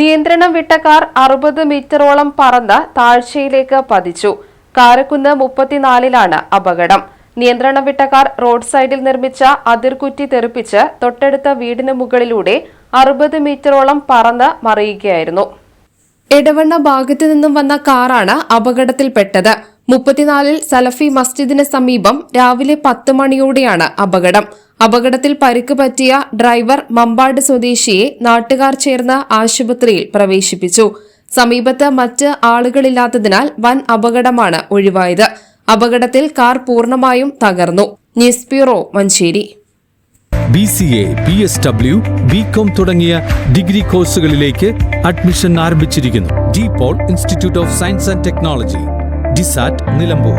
നിയന്ത്രണം വിട്ട കാർ അറുപത് മീറ്ററോളം പറന്ന് താഴ്ചയിലേക്ക് പതിച്ചു. കാരക്കുന്ന് മുപ്പത്തിനാലിലാണ് അപകടം. നിയന്ത്രണം വിട്ട കാർ റോഡ് സൈഡിൽ നിർമ്മിച്ച അതിർകുറ്റി തെറിപ്പിച്ച് തൊട്ടടുത്ത വീടിന് മുകളിലൂടെ അറുപത് മീറ്ററോളം പറന്ന് മറിയുകയായിരുന്നു. എടവണ്ണ ഭാഗത്തു നിന്നും വന്ന കാറാണ് അപകടത്തിൽപ്പെട്ടത്. മുപ്പത്തിനാലിൽ സലഫി മസ്ജിദിന് സമീപം രാവിലെ പത്ത് മണിയോടെയാണ് അപകടം. അപകടത്തിൽ പരിക്ക് പറ്റിയ ഡ്രൈവർ മമ്പാട് സ്വദേശിയെ നാട്ടുകാർ ചേർന്ന് ആശുപത്രിയിൽ പ്രവേശിപ്പിച്ചു. സമീപത്ത് മറ്റ് ആളുകളില്ലാത്തതിനാൽ വൻ അപകടമാണ് ഒഴിവായത്. അപകടത്തിൽ കാർ പൂർണമായും തകർന്നു. News bureau Manjeri. B C A B S W B com തുടങ്ങിയ ഡിഗ്രി കോഴ്സുകളിലേക്ക് അഡ്മിഷൻ ആരംഭിച്ചിരിക്കുന്നു. De Paul institute of science and technology DISAT Nilambur.